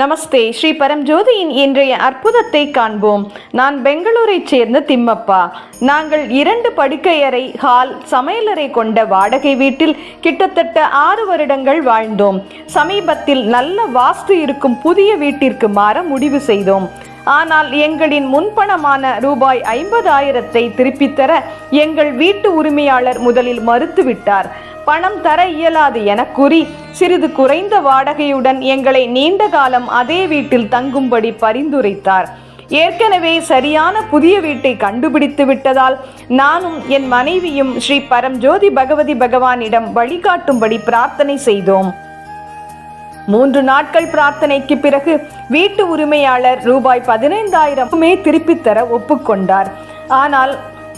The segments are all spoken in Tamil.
நமஸ்தே. ஸ்ரீ பரம்ஜோதியின் இன்றைய அற்புதத்தை காண்போம். நான் பெங்களூரைச் சேர்ந்த திம்மப்பா. நாங்கள் இரண்டு படுக்கையறை ஹால் சமையலறை கொண்ட வாடகை வீட்டில் கிட்டத்தட்ட ஆறு வருடங்கள் வாழ்ந்தோம். சமீபத்தில் நல்ல வாஸ்து இருக்கும் புதிய வீட்டிற்கு மாற முடிவு செய்தோம். ஆனால் எங்களின் முன்பணமான ரூபாய் ஐம்பதாயிரத்தை திருப்பித்தர எங்கள் வீட்டு உரிமையாளர் முதலில் மறுத்துவிட்டார். பணம் தர இயலாது என கூறி சிறிது குறைந்த வாடகையுடன் எங்களை நீண்ட காலம் அதே வீட்டில் தங்கும்படி பரிந்துரைத்தார். ஏற்கனவே சரியான புதிய வீட்டை கண்டுபிடித்து விட்டதால் நானும் என் மனைவியும் ஸ்ரீ பரம்ஜோதி பகவதி பகவானிடம் வழிகாட்டும்படி பிரார்த்தனை செய்தோம். மூன்று நாட்கள் பிரார்த்தனைக்கு பிறகு வீட்டு உரிமையாளர் ரூபாய் பதினைந்தாயிரமே திருப்பித் தர ஒப்புக்கொண்டார். ஆனால்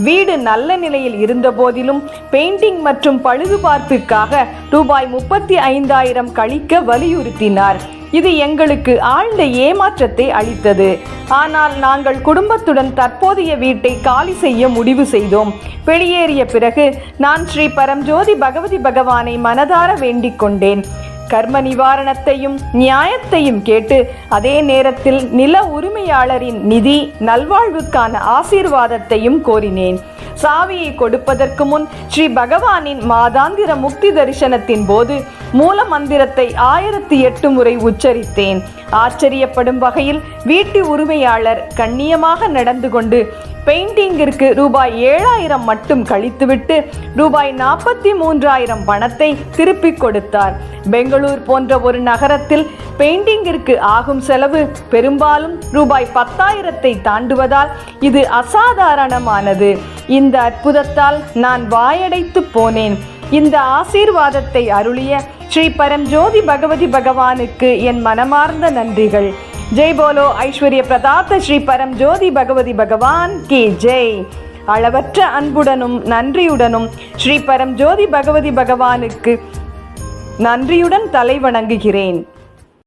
வீடு நல்ல நிலையில் இருந்த போதிலும் பெயிண்டிங் மற்றும் பழுதுபார்ப்பிற்காக ரூபாய் முப்பத்தி ஐந்தாயிரம் கழிக்க வலியுறுத்தினார். இது எங்களுக்கு ஆழ்ந்த ஏமாற்றத்தை அளித்தது. ஆனால் நாங்கள் குடும்பத்துடன் தற்போதைய வீட்டை காலி செய்ய முடிவு செய்தோம். வெளியேறிய பிறகு நான் ஸ்ரீ பரம்ஜோதி பகவதி பகவானை மனதார வேண்டிக் கொண்டேன். கர்ம நிவாரணத்தையும் நியாயத்தையும் கேட்டு அதே நேரத்தில் நில உரிமையாளரின் நிதி நல்வாழ்வுக்கான ஆசீர்வாதத்தையும் கோரினேன். சாவியை கொடுப்பதற்கு முன் ஸ்ரீ பகவானின் மாதாந்திர முக்தி தரிசனத்தின் போது மூல மந்திரத்தை ஆயிரத்தி எட்டு முறை உச்சரித்தேன். ஆச்சரியப்படும் வகையில் வீட்டு உரிமையாளர் கண்ணியமாக நடந்து கொண்டு பெயிண்டிங்கிற்கு ரூபாய் ஏழாயிரம் மட்டும் கழித்துவிட்டு ரூபாய் நாற்பத்தி மூன்றாயிரம் பணத்தை திருப்பிக் கொடுத்தார். பெங்களூர் போன்ற ஒரு நகரத்தில் பெயிண்டிங்கிற்கு ஆகும் செலவு பெரும்பாலும் ரூபாய் பத்தாயிரத்தை தாண்டுவதால் இது அசாதாரணமானது. இந்த அற்புதத்தால் நான் வாயடைத்து போனேன். இந்த ஆசீர்வாதத்தை அருளிய ஸ்ரீ பரம்ஜோதி பகவதி பகவானுக்கு என் மனமார்ந்த நன்றிகள். ஜெய் போலோ ஐஸ்வர்ய பிரதாப்த ஸ்ரீ பரம் ஜோதி பகவதி பகவான் கி ஜெய். அளவற்ற அன்புடனும் நன்றியுடனும் ஸ்ரீ பரம் ஜோதி பகவதி பகவானுக்கு நன்றியுடன் தலை வணங்குகிறேன்.